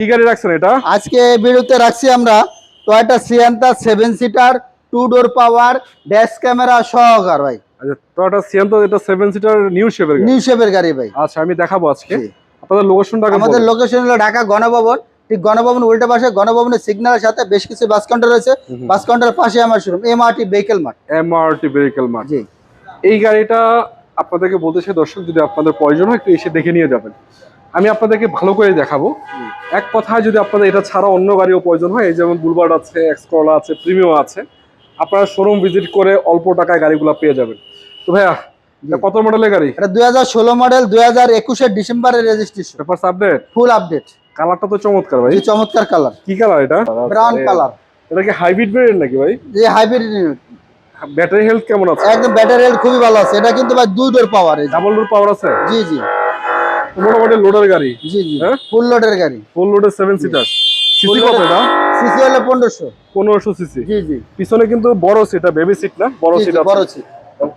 কি গাড়ি রাখছেন এটা? আজকে ভিডিওতে রাখছি আমরা Toyota Sienta seven seater two door power dash camera সহকার ভাই। আচ্ছা টয়োটা সিয়ান্তো এটা সেভেন সিটার নিউ শেপের নিউ শেপের গাড়ি ভাই। আচ্ছা আমি দেখাবো আজকে। আপনাদের লোকেশনটা আমাদের লোকেশন হলো ঢাকা গণভবন। ঠিক গণভবন উল্টা পাশে গণভবনের সিগন্যালের সাথে বেশ কিছু বাস কাউন্টার রয়েছে। বাস কাউন্টারের পাশে আমার showroom MRT vehicle mart MRT vehicle mart জি। এই গাড়িটা আপনাদেরকে বলতেছে দর্শক যদি আপনাদের প্রয়োজন হয় একটু এসে দেখে নিয়ে যাবেন। আমি আপনাদেরকে ভালো করে দেখাবো। এক কথায় যদি আপনাদের এটা ছাড়া অন্য গাড়িও প্রয়োজন হয় এই যেমন বুলবার্ড আছে এক্সকলা আছে প্রিমিয়াম আছে আপনারা শোরুম ভিজিট করে অল্প টাকায় গাড়িগুলো পেয়ে যাবেন। তো ভাইয়া কত মডেলের গাড়ি? এটা দুই হাজার ষোলো মডেল দুই হাজার একুশের ডিসেম্বরের registration papers update full update কালারটা তো চমৎকার ভাই। চমৎকার কালার কি কালার এটা? ব্রাউন কালার এটা কি হাইব্রিড ভেরিয়েন্ট নাকি ভাই? যে হাইব্রিড ব্যাটারি হেলথ কেমন আছে? একদম ব্যাটারি হেলথ খুবই ভালো আছে। এটা কিন্তু ভাই দুই door power double door power আছে? জি জি। মোটামুটি লোডের গাড়ি। জি জি। হ্যাঁ? ফুল লোডের গাড়ি। ফুল লোডের সেভেন সিটার সিসি কত এটা? সিসি হলো পনেরোশো। পনেরোশো সিসি। জি জি। পিছনে কিন্তু বড় সিট বেবি সিট না? বড় সিট বড় সিট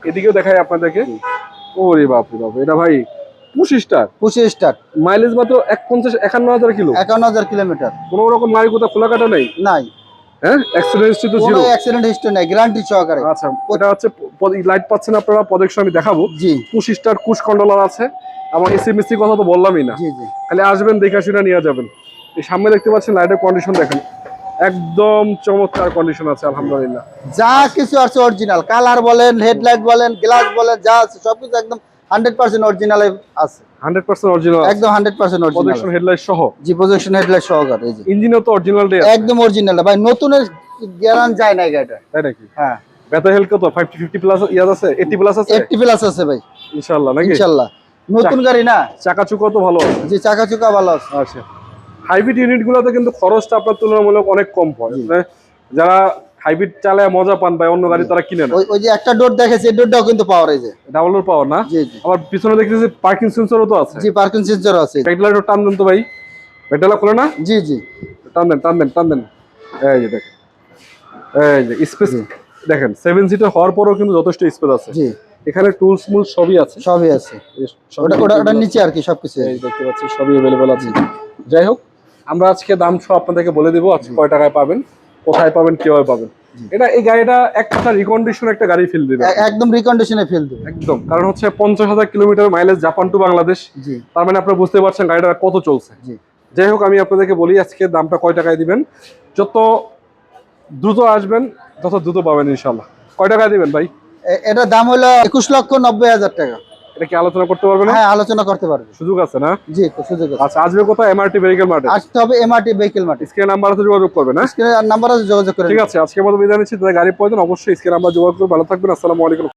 এদিকেও দেখাই আপনাদেরকে। ওরে বাপ রে বাপ এটা ভাই পঁচিশ স্টার পঁচিশ স্টার মাইলেজ মাত্র এক পঞ্চাশ একান্ন হাজার কিলো। একান্ন হাজার কিলোমিটার। কোনো রকম গাড়ি কোথাও খোলা কাটা নেই? নাই। হ্যাঁ? অ্যাক্সিডেন্ট হিস্ট্রি তো কোনো জিরো অ্যাক্সিডেন্ট হিস্ট্রি নাই গ্যারান্টি সহকারে। আচ্ছা এটা হচ্ছে লাইট পাচ্ছেন আপনারা প্রজেকশন আমি দেখাবো। জি। স্টার কুশ কন্ট্রোলার আছে। এবং এসি মিসি কথা তো বললামই না। জি জি। খালি আসবেন দেখে শুনে নিয়ে যাবেন। এই সামনে দেখতে পাচ্ছেন লাইটের কন্ডিশন দেখেন। একদম চমৎকার কন্ডিশন আছে আলহামদুলিল্লাহ। যা কিছু আছে অরিজিনাল কালার বলেন হেডলাইট বলেন গ্লাস বলেন যা আছে সবকিছু একদম হান্ড্রেড পার্সেন্ট অরিজিনাল আছে। হান্ড্রেড পার্সেন্ট অরিজিনাল একদম hundred percent original projection headlight সহ? জি প্রজেকশন হেডলাইট সহকারে এই যে। ইঞ্জিনও তো অরিজিনাল একদম অরিজিনাল ভাই নতুনের গ্যারান যায় না গাড়িটা তাই নাকি? হ্যাঁ। ব্যাটারি হেলথ কত? ফাইভ ফিফটি প্লাস ইয়াদ আছে? প্লাস আছে? প্লাস আছে ভাই। নাকি? নতুন গাড়ি না? চাকা চুকা তো ভালো আছে। জি ভালো আছে। আচ্ছা। হাইব্রিড কিন্তু খরচটা আপনার তুলনামূলক অনেক কম হয়। মানে যারা হাইব্রিড চালায় মজা পান ভাই অন্য গাড়ি তারা কিনে না। ওই যে একটা ডোর দেখেছে এই ডোরটাও কিন্তু পাওয়ার এই যে। ডাবল ডোর পাওয়ার না? জি জি। আবার পিছনে দেখতেছি পার্কিং সেন্সরও তো আছে। জি পার্কিং সেন্সর আছে। পেটলার টান দেন তো ভাই। পেটলা খোলে না? জি জি। টান দেন টান দেন টান দেন। এই যে দেখেন। এই যে স্পেস দেখেন সেভেন সিটার হওয়ার পরেও কিন্তু যথেষ্ট স্পেস আছে। জি। এখানে টুলস মুল সবই আছে। সবই আছে। ওটা ওটা ওটার নিচে আর কি সবকিছু। এই দেখতে পাচ্ছি সবই অ্যাভেলেবল আছে। যাই হোক আমরা আজকে দাম সব আপনাদেরকে বলে দেবো আজকে কয় টাকায় পাবেন। কোথায় পাবেন কীভাবে পাবেন? এটা এই গাড়িটা এক কথা রিকন্ডিশন একটা গাড়ি ফিল দিবে। একদম রিকন্ডিশনে ফেল দেবে। একদম কারণ হচ্ছে পঞ্চাশ হাজার kilometre mileage Japan to Bangladesh. জি। তার মানে আপনারা বুঝতে পারছেন গাড়িটা কত চলছে। জি। যাই হোক আমি আপনাদেরকে বলি আজকে দামটা কয় টাকায় দিবেন। যত দ্রুত আসবেন তত দ্রুত পাবেন ইনশাল্লাহ কয় টাকায় দিবেন ভাই? এ- এটার দাম হলো একুশ লক্ষ নব্বই হাজার টাকা। এটা কি আলোচনা করতে পারবেন হ্যাঁ আলোচনা করতে পারবে। সুযোগ আছে না? জি সুযোগ আছে। আচ্ছা আসবে কোথায়? এমআরটি ভেহিকেল মার্টে আসতে হবে এমআরটি ভেহিকেল মার্টি স্ক্রিন নাম্বার আছে যোগাযোগ করবেন হ্যাঁ? নাম্বার আছে যোগাযোগ ঠিক আছে আজকে মতো বিদায় নিচ্ছি। যাদের গাড়ির প্রয়োজন অবশ্যই স্ক্রিন নাম্বার যোগাযোগ ভালো থাকবেন আসসালামু আলাইকুম।